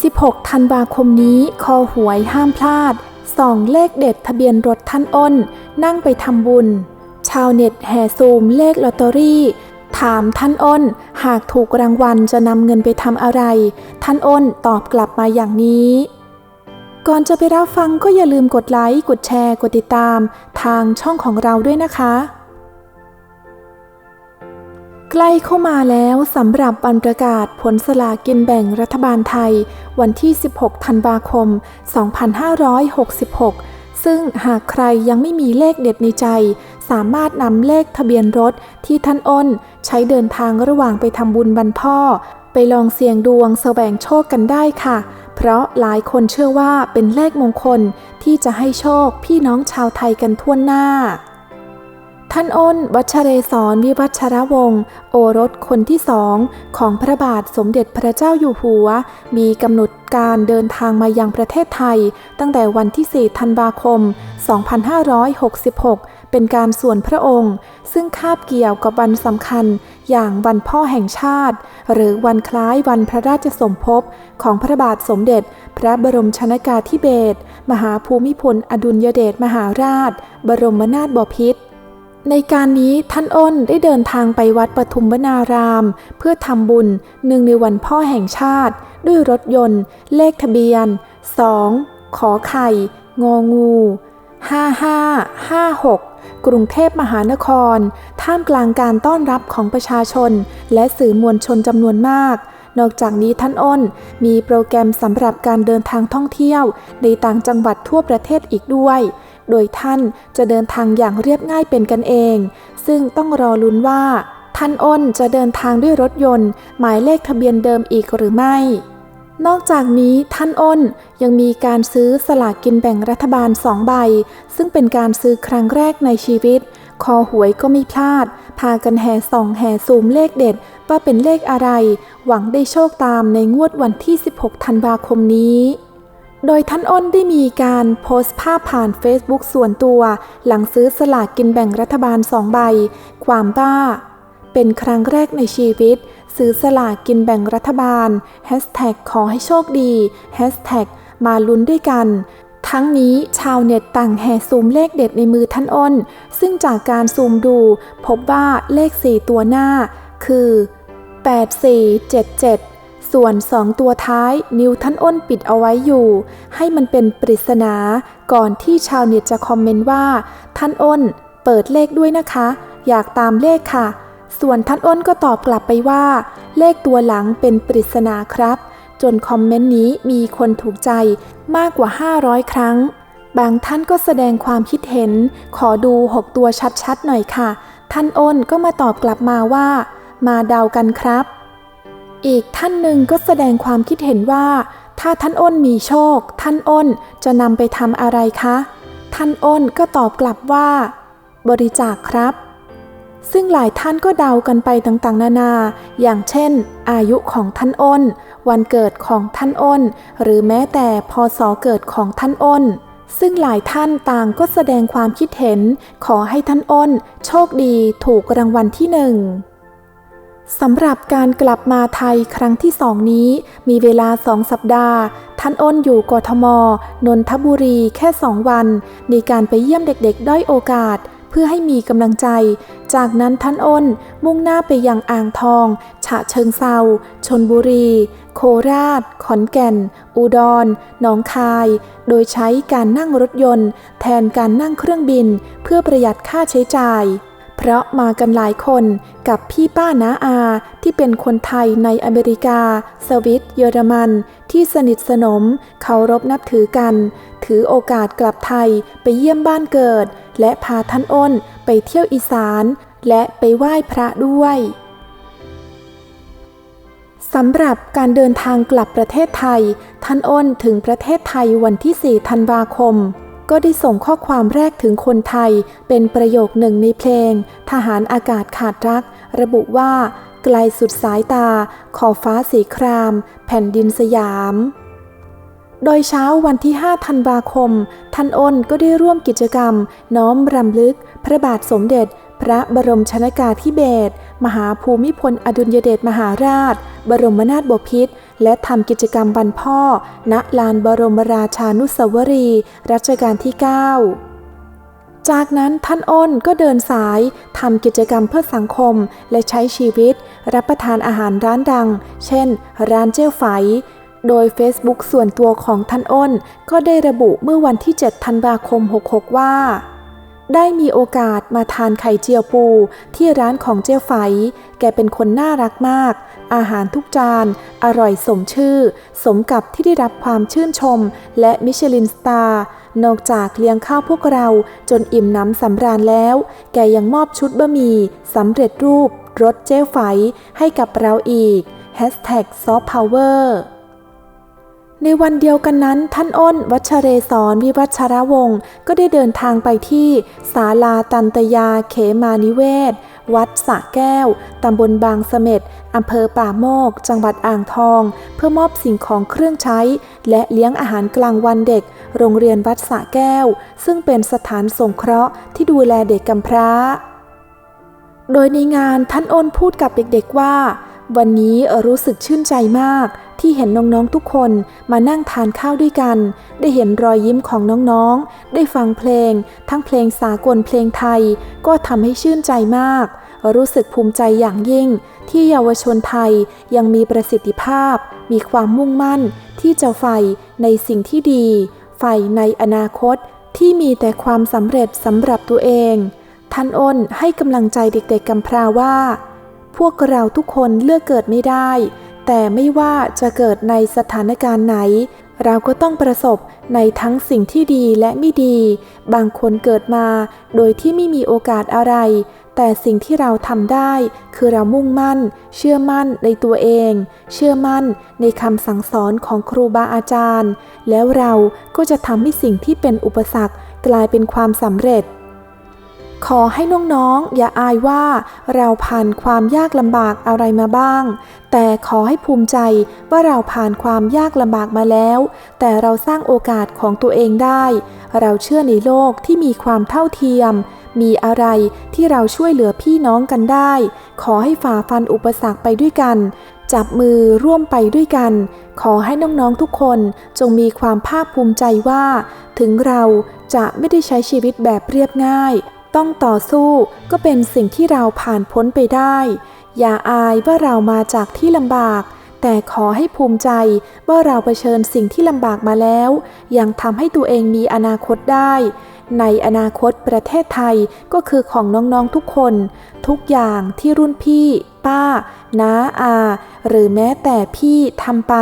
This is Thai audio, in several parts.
16 ธันวาคมนี้คอหวยห้ามพลาดส่องเลขเด็ดทะเบียนรถท่านอ้น นั่งไปทำบุญ ชาวเน็ตแห่ซูมเลขลอตเตอรี่ ถามท่านอ้น หากถูกรางวัลจะนำเงินไปทำอะไร ท่านอ้นตอบกลับมาอย่างนี้ ก่อนจะไปรับฟังก็อย่าลืมกดไลค์ กดแชร์ กดติดตาม ทางช่องของเราด้วยนะคะ ใกล้เข้ามาแล้วสำหรับวันประกาศผลสลากินแบ่งรัฐบาลไทย วันที่ 16 ธันวาคม 2566 ซึ่งหากใครยังไม่มีเลขเด็ดในใจ สามารถนำเลขทะเบียนรถที่ท่านอ้น ใช้เดินทางระหว่างไปทำบุญวันพ่อ ไปลองเสี่ยงดวงแสวงโชคกันได้ค่ะ เพราะหลายคนเชื่อว่าเป็นเลขมงคลที่จะให้โชคพี่น้องชาวไทยกันทั่วหน้า ท่านอ้น วัชเรศรวิวัชรวงศ์โอรสคนที่สองของพระบาทสมเด็จพระเจ้าอยู่หัว มีกำหนดการเดินทางมายังประเทศไทย ตั้งแต่วันที่ 4 ธันวาคม 2566 เป็นการส่วนพระองค์ ซึ่งคาบเกี่ยวกับวันสำคัญอย่างวันพ่อแห่งชาติ หรือวันคล้ายวันพระราชสมภพของพระบาทสมเด็จ พระบรมชนากาธิเบศรมหาภูมิพลอดุลยเดชมหาราช บรมนาถบพิตร ในการนี้ท่านอ้นได้เดินทางไปวัดปทุมวนาราม เพื่อทำบุญหนึ่งในวันพ่อแห่งชาติ ด้วยรถยนต์ เลขทะเบียน 2 ขอไข่ งองู 5556 กรุงเทพมหานคร ท่ามกลางการต้อนรับของประชาชน และสื่อมวลชนจำนวนมาก นอกจากนี้ท่านอ้นมีโปรแกรมสำหรับการเดินทางท่องเที่ยว ในต่างจังหวัดทั่วประเทศอีกด้วย โดยท่านจะเดินทางอย่างเรียบง่ายเป็นกันเอง ซึ่งต้องรอลุ้นว่า ท่านอ้นจะเดินทางด้วยรถยนต์ หมายเลขทะเบียนเดิมอีกหรือไม่ นอกจากนี้ท่านอ้นยังมีการซื้อสลากกินแบ่งรัฐบาลสองใบ ซึ่งเป็นการซื้อครั้งแรกในชีวิต คอหวยก็ไม่พลาด พากันแห่ส่องแห่ซูมเลขเด็ดว่าเป็นเลขอะไร หวังได้โชคตามในงวดวันที่ 16 ธันวาคมนี้ โดยท่านอ้นได้มีการโพสต์ภาพผ่าน Facebook ส่วนตัว หลังซื้อสลากกินแบ่งรัฐบาลสองใบ ความบ้า เป็นครั้งแรกในชีวิต ซื้อสลากกินแบ่งรัฐบาลขอให้โชคดีมาลุ้นด้วยกัน ทั้งนี้ชาวเน็ตต่างแห่ซูมเลขเด็ดในมือท่านอ้น ซึ่งจากการซูมดู พบว่าเลข 4 ตัวหน้า คือ 8477 ส่วน2ตัวท้ายนิ้วท่านอ้นปิดเอาไว้อยู่ ให้มันเป็นปริศนา ก่อนที่ชาวเน็ตจะคอมเมนต์ว่า ท่านอ้น เปิดเลขด้วยนะคะ อยากตามเลขค่ะ ส่วนท่านอ้นก็ตอบกลับไปว่า เลขตัวหลังเป็นปริศนาครับ จนคอมเมนต์นี้มีคนถูกใจมากกว่า 500 ครั้ง บางท่านก็แสดงความคิดเห็น ขอดู 6 ตัวชัดๆหน่อยค่ะ ท่านอ้นก็มาตอบกลับมาว่า มาเดากันครับ อีกท่านหนึ่งก็แสดงความคิดเห็นว่า ถ้าท่านอ้นมีโชค ท่านอ้นจะนำไปทำอะไรคะ ท่านอ้นก็ตอบกลับว่า บริจาคครับ ซึ่งหลายท่านก็เดากันไปต่างๆ นานา อย่างเช่น อายุของท่านอ้น วันเกิดของท่านอ้น หรือแม้แต่พศเกิดของท่านอ้น ซึ่งหลายท่านต่างก็แสดงความคิดเห็น ขอให้ท่านอ้น โชคดีถูกรางวัลที่หนึ่ง สำหรับการกลับมาไทยครั้งที่สองนี้ มีเวลาสองสัปดาห์ ท่านอ้นอยู่กทม นนทบุรีแค่สองวัน ในการไปเยี่ยมเด็กๆ ด้อยโอกาส เพื่อให้มีกำลังใจ จากนั้นท่านอ้นมุ่งหน้าไปยังอ่างทอง ฉะเชิงเซาชนบุรี โคราช ขอนแก่น อุดรหนองคาย โดยใช้การนั่งรถยนต์ แทนการนั่งเครื่องบิน เพื่อประหยัดค่าใช้จ่าย เพราะมากันหลายคนกับพี่ป้าน้าอาที่เป็นคนไทยในอเมริกา สวิต เยอรมัน ที่สนิทสนมเคารพนับถือกัน ถือโอกาสกลับไทยไปเยี่ยมบ้านเกิด และพาท่านอ้นไปเที่ยวอีสาน และไปไหว้พระด้วยสำหรับการเดินทางกลับประเทศไทย ท่านอ้นถึงประเทศไทยวันที่ 4 ธันวาคม ก็ได้ส่งข้อความแรกถึงคนไทยเป็นประโยคหนึ่งในเพลง ทหารอากาศขาดรัก ระบุว่า ไกลสุดสายตา ขอบฟ้าสีคราม แผ่นดินสยาม โดยเช้าวันที่ 5 ธันวาคม ท่านอ้นก็ได้ร่วมกิจกรรม น้อมรำลึก พระบาทสมเด็จ พระบรมชนากาธิเบศรมหาภูมิพลอดุลยเดชมหาราช บรมนาถบพิตร และทำกิจกรรมบันพ่อ ณ ลานบรมราชานุสาวรีย์รัชกาลที่ 9จากนั้นท่านอ้นก็เดินสายทำกิจกรรมเพื่อสังคมและใช้ชีวิต รับประทานอาหารร้านดัง เช่น ร้านเจ้าไฝ โดย Facebook ส่วนตัวของท่านอ้น ก็ได้ระบุเมื่อวันที่ 7 ธันวาคม 66 ว่า ได้มีโอกาสมาทานไข่เจียวปูที่ร้านของเจ้าไฝ แกเป็นคนน่ารักมาก อาหารทุกจาน อร่อยสมชื่อ สมกับที่ได้รับความชื่นชม และมิชลินสตาร์ นอกจากเลี้ยงข้าวพวกเราจนอิ่มน้ำสำราญแล้ว แกยังมอบชุดบะหมี่สำเร็จรูปรถเจ้าไฝให้กับเราอีก Hashtag Soft Power ในวันเดียวกันนั้น ท่านอ้น วัชเรศรวิวัชรวงศ์ก็ได้เดินทางไปที่ศาลาตันตยาเขมานิเวศ วัดสะแก้ว ตำบลบางเสม็ดอำเภอป่าโมก จังหวัดอ่างทอง เพื่อมอบสิ่งของเครื่องใช้ และเลี้ยงอาหารกลางวันเด็ก โรงเรียนวัดสะแก้ว ซึ่งเป็นสถานสงเคราะห์ที่ดูแลเด็กกำพร้า โดยในงานท่านอ้นพูดกับเด็กๆว่าวันนี้รู้สึกชื่นใจมาก ที่เห็นน้องๆทุกคนมานั่งทานข้าวด้วยกัน ได้เห็นรอยยิ้มของน้องๆ ได้ฟังเพลง ทั้งเพลงสากลเพลงไทย ก็ทำให้ชื่นใจมาก รู้สึกภูมิใจอย่างยิ่ง ที่เยาวชนไทยยังมีประสิทธิภาพ มีความมุ่งมั่น ที่จะใฝ่ในสิ่งที่ดีใฝ่ในอนาคตที่มีแต่ความสำเร็จสำหรับตัวเอง ท่านอ้นให้กำลังใจเด็กๆกำพร้าว่า พวกเราทุกคนเลือกเกิดไม่ได้ แต่ไม่ว่าจะเกิดในสถานการณ์ไหน เราก็ต้องประสบในทั้งสิ่งที่ดีและไม่ดี บางคนเกิดมาโดยที่ไม่มีโอกาสอะไร แต่สิ่งที่เราทำได้คือเรามุ่งมั่น เชื่อมั่นในตัวเอง เชื่อมั่นในคำสั่งสอนของครูบาอาจารย์ แล้วเราก็จะทำให้สิ่งที่เป็นอุปสรรคกลายเป็นความสำเร็จ ขอให้น้องๆ อย่าอายว่าเราผ่านความยากลำบากอะไรมาบ้าง แต่ขอให้ภูมิใจว่าเราผ่านความยากลำบากมาแล้ว แต่เราสร้างโอกาสของตัวเองได้ เราเชื่อในโลกที่มีความเท่าเทียม มีอะไรที่เราช่วยเหลือพี่น้องกันได้ ขอให้ฝ่าฟันอุปสรรคไปด้วยกัน จับมือร่วมไปด้วยกัน ขอให้น้องๆทุกคนจงมีความภาคภูมิใจว่า ถึงเราจะไม่ได้ใช้ชีวิตแบบเรียบง่าย ต้องต่อสู้ก็เป็นสิ่งที่เราผ่านพ้นไปได้ อย่าอายว่าเรามาจากที่ลำบาก แต่ขอให้ภูมิใจว่าเราเผชิญสิ่งที่ลำบากมาแล้ว ยังทำให้ตัวเองมีอนาคตได้ ในอนาคตประเทศไทยก็คือของน้องๆทุกคน ทุกอย่างที่รุ่นพี่ ป้า น้าอา หรือแม้แต่พี่ทำไป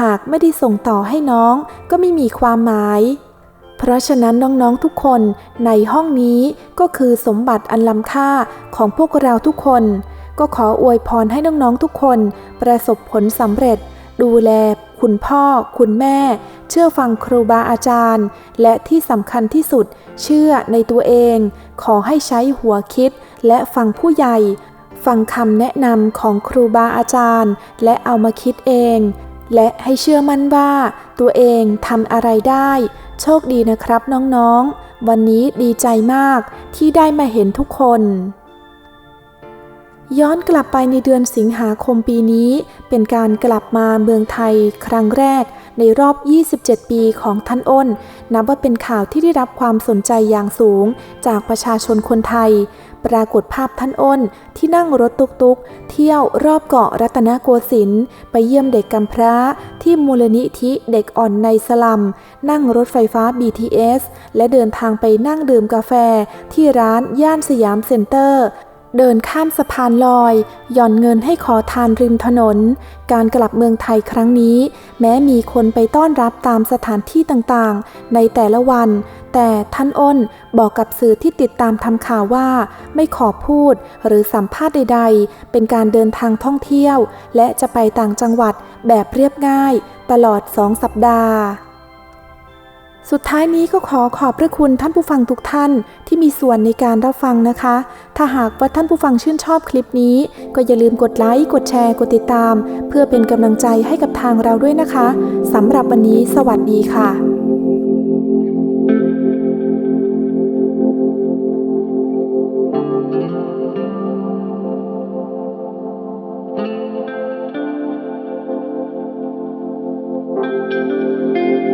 หากไม่ได้ส่งต่อให้น้องก็ไม่มีความหมาย เพราะฉะนั้นน้องๆทุกคนในห้องนี้ก็คือสมบัติอันล้ำค่าของพวกเราทุกคน ก็ขออวยพรให้น้องๆทุกคน ประสบผลสำเร็จ ดูแล คุณพ่อ คุณแม่ เชื่อฟังครูบาอาจารย์ และที่สำคัญที่สุด เชื่อในตัวเอง ขอให้ใช้หัวคิด และฟังผู้ใหญ่ ฟังคำแนะนำของครูบาอาจารย์ และเอามาคิดเอง และให้เชื่อมั่นว่า ตัวเองทำอะไรได้ โชคดีนะครับน้องๆ วันนี้ดีใจมากที่ได้มาเห็นทุกคน ย้อนกลับไปในเดือนสิงหาคมปีนี้ เป็นการกลับมาเมืองไทยครั้งแรกในรอบ 27 ปีของท่านอ้น นับว่าเป็นข่าวที่ได้รับความสนใจอย่างสูงจากประชาชนคนไทย ปรากฏภาพท่านอ้นที่นั่งรถตุกๆ เที่ยวรอบเกาะรัตนโกสินทร์ไปเยี่ยมเด็กกำพร้า ที่มูลนิธิเด็กอ่อนในสลัม นั่งรถไฟฟ้า BTS และเดินทางไปนั่งดื่มกาแฟที่ร้านย่านสยามเซ็นเตอร์ เดินข้ามสะพานลอย หย่อนเงินให้ขอทานริมถนน การกลับเมืองไทยครั้งนี้ แม้มีคนไปต้อนรับตามสถานที่ต่างๆ ในแต่ละวัน แต่ท่านอ้นบอกกับสื่อที่ติดตามทำข่าวว่า ไม่ขอพูดหรือสัมภาษณ์ใด ๆ เป็นการเดินทางท่องเที่ยว และจะไปต่างจังหวัดแบบเรียบง่าย ตลอดสองสัปดาห์ สุดท้ายนี้ก็ขอขอบพระคุณท่านผู้ฟังทุกท่านที่มีส่วนในการรับฟังนะคะ ถ้าหากว่าท่านผู้ฟังชื่นชอบคลิปนี้ ก็อย่าลืมกดไลค์ กดแชร์ กดติดตาม เพื่อเป็นกำลังใจให้กับทางเราด้วยนะคะสำหรับวันนี้ สวัสดีค่ะ